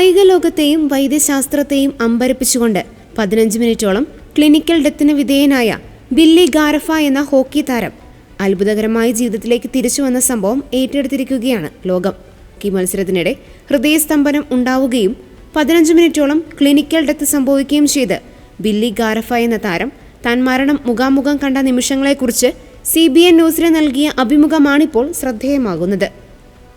കായിക ലോകത്തെയും വൈദ്യശാസ്ത്രത്തെയും അമ്പരപ്പിച്ചുകൊണ്ട് പതിനഞ്ച് മിനിറ്റോളം ക്ലിനിക്കൽ ഡെത്തിന് വിധേയനായ ബില്ലി ഗാരഫ എന്ന ഹോക്കി താരം അത്ഭുതകരമായ ജീവിതത്തിലേക്ക് തിരിച്ചു വന്ന സംഭവം ഏറ്റെടുത്തിരിക്കുകയാണ് ലോകം. ഹോക്കി മത്സരത്തിനിടെ ഹൃദയസ്തംഭനം ഉണ്ടാവുകയും പതിനഞ്ച് മിനിറ്റോളം ക്ലിനിക്കൽ ഡെത്ത് സംഭവിക്കുകയും ചെയ്ത് ബില്ലി ഗാരഫ എന്ന താരം താൻ മരണം മുഖാമുഖം കണ്ട നിമിഷങ്ങളെക്കുറിച്ച് സി ബി എൻ ന്യൂസിന് നൽകിയ അഭിമുഖമാണിപ്പോൾ ശ്രദ്ധേയമാകുന്നത്.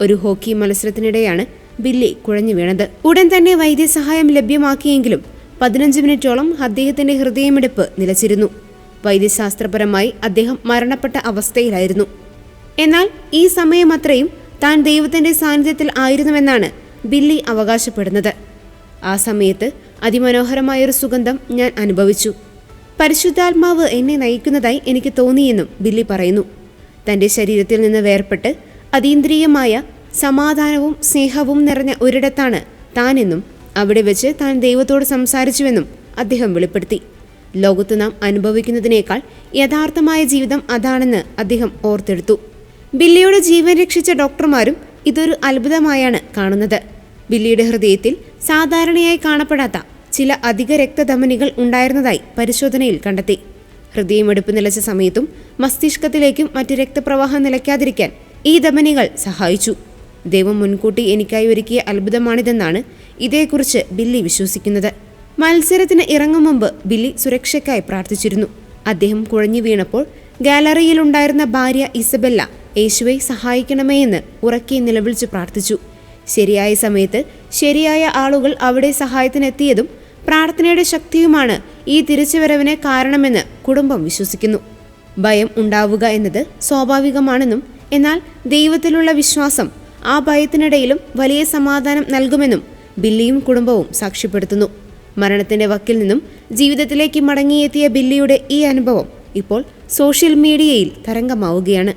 ഒരു ഹോക്കി മത്സരത്തിനിടെയാണ് ബില്ലി കുഴഞ്ഞു വീണത്. ഉടൻ തന്നെ വൈദ്യസഹായം ലഭ്യമാക്കിയെങ്കിലും പതിനഞ്ച് മിനിറ്റോളം അദ്ദേഹത്തിന്റെ ഹൃദയമിടിപ്പ് നിലച്ചിരുന്നു. വൈദ്യശാസ്ത്രപരമായി അദ്ദേഹം മരണപ്പെട്ട അവസ്ഥയിലായിരുന്നു. എന്നാൽ ഈ സമയം അത്രയും താൻ ദൈവത്തിന്റെ സാന്നിധ്യത്തിൽ ആയിരുന്നുവെന്നാണ് ബില്ലി അവകാശപ്പെടുന്നത്. ആ സമയത്ത് അതിമനോഹരമായൊരു സുഗന്ധം ഞാൻ അനുഭവിച്ചു. പരിശുദ്ധാത്മാവ് എന്നെ നയിക്കുന്നതായി എനിക്ക് തോന്നിയെന്നും ബില്ലി പറയുന്നു. തന്റെ ശരീരത്തിൽ നിന്ന് വേർപെട്ട് അതീന്ദ്രിയമായ സമാധാനവും സ്നേഹവും നിറഞ്ഞ ഒരിടത്താണ് താനെന്നും അവിടെ വെച്ച് താൻ ദൈവത്തോട് സംസാരിച്ചുവെന്നും അദ്ദേഹം വെളിപ്പെടുത്തി. ലോകത്ത് നാം അനുഭവിക്കുന്നതിനേക്കാൾ യഥാർത്ഥമായ ജീവിതം അതാണെന്ന് അദ്ദേഹം ഓർത്തെടുത്തു. ബില്ലിയുടെ ജീവൻ രക്ഷിച്ച ഡോക്ടർമാരും ഇതൊരു അത്ഭുതമായാണ് കാണുന്നത്. ബില്ലിയുടെ ഹൃദയത്തിൽ സാധാരണയായി കാണപ്പെടാത്ത ചില അധിക രക്തധമനികൾ ഉണ്ടായിരുന്നതായി പരിശോധനയിൽ കണ്ടെത്തി. ഹൃദയമെടുപ്പ് നിലച്ച സമയത്തും മസ്തിഷ്കത്തിലേക്കും മറ്റ് രക്തപ്രവാഹം നിലയ്ക്കാതിരിക്കാൻ ഈ ധമനികൾ സഹായിച്ചു. ദൈവം മുൻകൂട്ടി എനിക്കായി ഒരുക്കിയ അത്ഭുതമാണിതെന്നാണ് ഇതേക്കുറിച്ച് ബില്ലി വിശ്വസിക്കുന്നത്. മത്സരത്തിന് ഇറങ്ങും മുമ്പ് ബില്ലി സുരക്ഷയ്ക്കായി പ്രാർത്ഥിച്ചിരുന്നു. അദ്ദേഹം കുഴഞ്ഞു വീണപ്പോൾ ഗാലറിയിലുണ്ടായിരുന്ന ഭാര്യ ഇസബെല്ല യേശുവെ സഹായിക്കണമേ എന്ന് ഉറക്കെ നിലവിളിച്ച് പ്രാർത്ഥിച്ചു. ശരിയായ സമയത്ത് ശരിയായ ആളുകൾ അവിടെ സഹായത്തിനെത്തിയതും പ്രാർത്ഥനയുടെ ശക്തിയുമാണ് ഈ തിരിച്ചുവരവിന് കാരണമെന്ന് കുടുംബം വിശ്വസിക്കുന്നു. ഭയം ഉണ്ടാവുക എന്നത് സ്വാഭാവികമാണെന്നും എന്നാൽ ദൈവത്തിലുള്ള വിശ്വാസം ആ ഭയത്തിനിടയിലും വലിയ സമാധാനം നൽകുമെന്നും ബില്ലിയും കുടുംബവും സാക്ഷ്യപ്പെടുത്തുന്നു. മരണത്തിന്റെ വക്കിൽ നിന്നും ജീവിതത്തിലേക്ക് മടങ്ങിയെത്തിയ ബില്ലിയുടെ ഈ അനുഭവം ഇപ്പോൾ സോഷ്യൽ മീഡിയയിൽ തരംഗമാവുകയാണ്.